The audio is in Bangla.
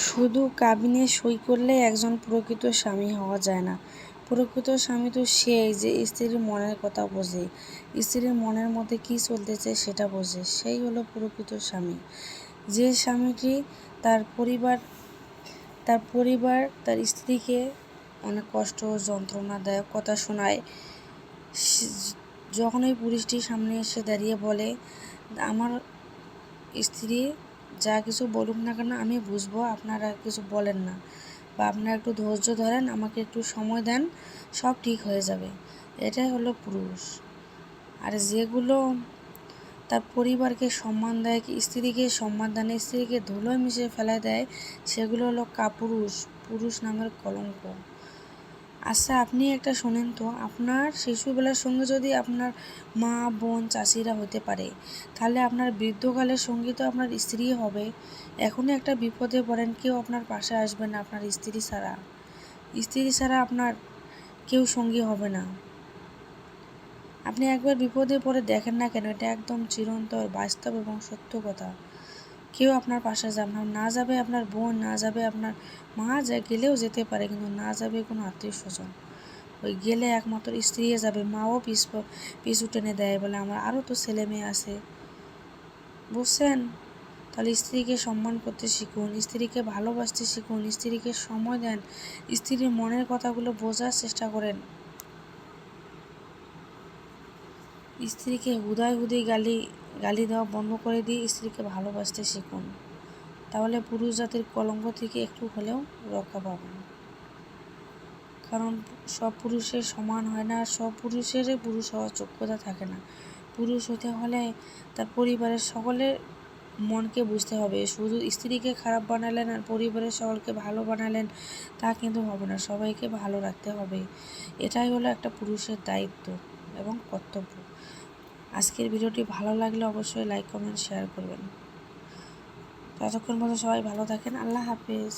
শুধু কাবিনে সই করলে একজন প্রকৃত স্বামী হওয়া যায় না। প্রকৃত স্বামী তো সেই যে স্ত্রীর মনের কথা বোঝে, স্ত্রীর মনের মধ্যে কী চলতেছে সেটা বোঝে। সেই হলো প্রকৃত স্বামী। যে স্বামীটি তার পরিবার তার পরিবার, তার স্ত্রীকে অনেক কষ্ট যন্ত্রণা দেয় কথা শোনায়। যখন ওই পুরুষটি সামনে এসে দাঁড়িয়ে বলে, আমার স্ত্রী যা কিছু বলুক না কেন, আমি বুঝব, আপনারা কিছু বলেন না। বা আপনারা একটু ধৈর্য ধরেন, আমাকে একটু সময় দেন, সব ঠিক হয়ে যাবে। এটাই হলো পুরুষ। আর যেগুলো তার পরিবারকে সম্মান দেয়, স্ত্রীকে সম্মান দেয়, স্ত্রীকে ধুলোয় মিশিয়ে ফেলায় দেয়, সেগুলো হলো কাপুরুষ, পুরুষ নামের কলঙ্ক। আচ্ছা আপনি একটা শোনেন তো, আপনার শিশুবেলার সঙ্গে যদি আপনার মা, বোন, চাষিরা হতে পারে, তাহলে আপনার বৃদ্ধকালের সঙ্গী তো আপনার স্ত্রী হবে। এখনই একটা বিপদে পড়েন, কেউ আপনার পাশে আসবে না, আপনার স্ত্রী ছাড়া। স্ত্রী ছাড়া আপনার কেউ সঙ্গী হবে না। আপনি একবার বিপদে পড়ে দেখেন না কেন, এটা একদম চিরন্তর বাস্তব এবং সত্য কথা। কেউ আপনার পাশে যাবে না। না যাবে আপনার বোন, না যাবে আপনার মা, যা গেলেও যেতে পারে, কিন্তু না যাবে কোনো আত্মীয় স্বজন। ওই গেলে একমাত্র স্ত্রী যাবে। মাও পিস প- পিছু টেনে দেয় বলে, আমার আরও তো ছেলে মেয়ে আছে। বুঝছেন? তাহলে স্ত্রীকে সম্মান করতে শিখুন, স্ত্রীকে ভালোবাসতে শিখুন, স্ত্রীকে সময় দেন, স্ত্রীর মনের কথাগুলো বোঝার চেষ্টা করেন। স্ত্রীকে হুদায় হুদায় গালি গালি দেওয়া বন্ধ করে দিয়ে স্ত্রীকে ভালোবাসতে শিখুন। তাহলে পুরুষ জাতির কলঙ্ক থেকে একটু হলেও রক্ষা পাবেন। কারণ সব পুরুষের সমান হয় না, সব পুরুষেরই পুরুষ হওয়ার যোগ্যতা থাকে না। পুরুষ হতে হলে তার পরিবারের সকলের মনকে বুঝতে হবে। শুধু স্ত্রীকে খারাপ বানালেন আর পরিবারের সকলকে ভালো বানালেন, তা কিন্তু হবে না। সবাইকে ভালো রাখতে হবে। এটাই হলো একটা পুরুষের দায়িত্ব এবং কর্তব্য। আজকের ভিডিওটি ভালো লাগলে অবশ্যই লাইক, কমেন্ট শেয়ার করবেন। ততক্ষণ পর্যন্ত সবাই ভালো থাকেন। আল্লাহ হাফেজ।